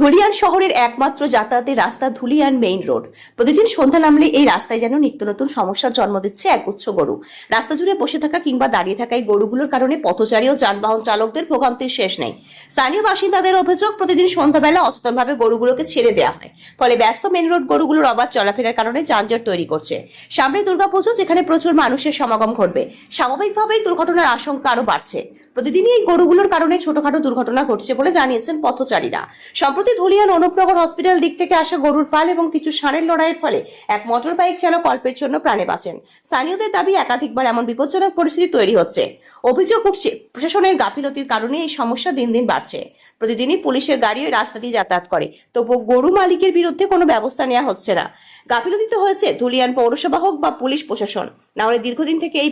ধুলিয়ান শহরের একমাত্র যাতায়াতের রাস্তা ধুলিয়ান মেইন রোড। প্রতিদিন সন্ধ্যা নামলে এই রাস্তায় যেন নিত্য নতুন সমস্যার জন্ম দিচ্ছে একগুচ্ছ গরু। রাস্তা জুড়ে বসে থাকা কিংবা দাঁড়িয়ে থাকা এই গরুগুলোর কারণে পথচারী ও যানবাহন চালকদের ভোগান্তির শেষ নেই। স্থানীয় বাসিন্দাদের অভিযোগ, প্রতিদিন সন্ধ্যাবেলা অচেতনভাবে গরুগুলোকে ছেড়ে দেওয়া হয়। ফলে ব্যস্ত মেইন রোড গরুগুলোর অবাধ চলাফেরার কারণে যানজট তৈরি করছে। সামনে দুর্গাপুজো, যেখানে প্রচুর মানুষের সমাগম ঘটবে। স্বাভাবিকভাবেই দুর্ঘটনার আশঙ্কা আরও বাড়ছে। প্রতিদিনই এই গরুগুলোর কারণে ছোটখাটো দুর্ঘটনা ঘটছে বলে জানিয়েছেন পথচারীরা। সম্প্রতি ধুলিয়ান অনুপনগর হসপিটাল দিক থেকে আসা গরুর পাল এবং কিছু ষাঁড়ের লড়াইয়ের ফলে এক মোটর বাইক চালক অল্পের জন্য প্রাণে বাঁচেন। স্থানীয়দের দাবি, একাধিকবার এমন বিপজ্জনক পরিস্থিতি তৈরি হচ্ছে। অভিযোগ উঠছে, প্রশাসনের গাফিলতির কারণে এই সমস্যা দিন দিন বাড়ছে। প্রতিদিনই পুলিশের গাড়ি রাস্তা দিয়ে যাতায়াত করে। তবু গরু মালিকের বিরুদ্ধে কোনো ব্যবস্থা নেওয়া হচ্ছে না। গাফিলতি তো হয়েছে ধুলিয়ান পৌরসভা হোক বা পুলিশ প্রশাসন। না হলে দীর্ঘদিন থেকে এই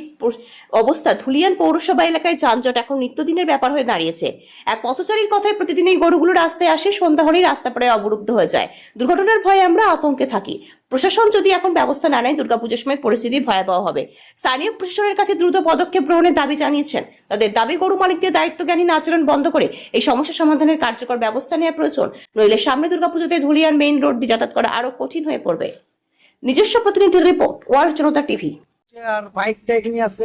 অবস্থা ধুলিয়ান পৌরসভা এলাকায় যানজট এখন নিত্যদিনের ব্যাপার হয়ে দাঁড়িয়েছে। এক পথচারীর কথায় প্রতিদিন এই গরুগুলো রাস্তায় আসে, সন্ধ্যা হলেই রাস্তা প্রায় অবরুদ্ধ হয়ে যায়। দুর্ঘটনার ভয়ে আমরা আতঙ্কে থাকি। প্রশাসন যদি এখন ব্যবস্থা না নেয়, দুর্গাপুজোর সময় পরিস্থিতি ভয়াবহ হবে। স্থানীয় প্রশাসনের কাছে দ্রুত পদক্ষেপ গ্রহণের দাবি জানিয়েছেন। তাদের দাবি, গরু মালিকদের দায়িত্বজ্ঞানীন আচরণ বন্ধ করে এই সমস্যা সমাধানের কার্যকর ব্যবস্থা নেওয়া প্রয়োজন। নইলে সামনে দুর্গাপুজোতে ধুলিয়ান মেইন রোড দিয়ে যাতায়াত করা আরও কঠিন হয়ে পড়বে। নিজস্ব প্রতিনিধির রিপোর্ট, ওয়ার্ল্ড জনতা টিভি। আর বাইক টাইক নিয়ে আসছে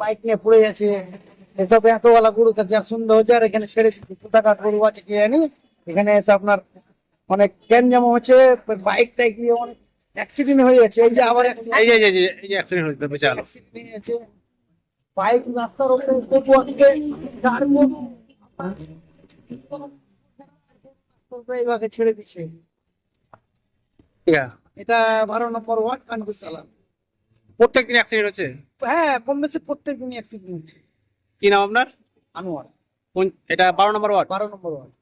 বাইক নিয়ে পড়ে যাচ্ছে এসব এতওয়ালা গরু কাছে সুন্দর হচ্ছে আর এখানে ছেড়ে কোথাকার গরু আছে কি জানি? এখানে এসে আপনার অনেক ক্যানজাম হচ্ছে বাইক টাইক নিয়ে অনেক অ্যাক্সিডেন্ট হয়ে যাচ্ছে এই যে আবার এই যে এই যে এই যে অ্যাক্সিডেন্ট হয়েছে হয়ে যাচ্ছে বাইক রাস্তার উপরে তবু আজকে গাড়ি এইভাবে ছেড়ে দিচ্ছে এটা বারো নম্বর ওয়ার্ড কানপুর চালা প্রত্যেক দিন অ্যাক্সিডেন্ট হচ্ছে? হ্যাঁ কম বেশি প্রত্যেক দিনই অ্যাক্সিডেন্ট কি নাম আপনার? আনোয়ার। কোন এটা বারো নম্বর ওয়ার্ড? বারো নম্বর ওয়ার্ড।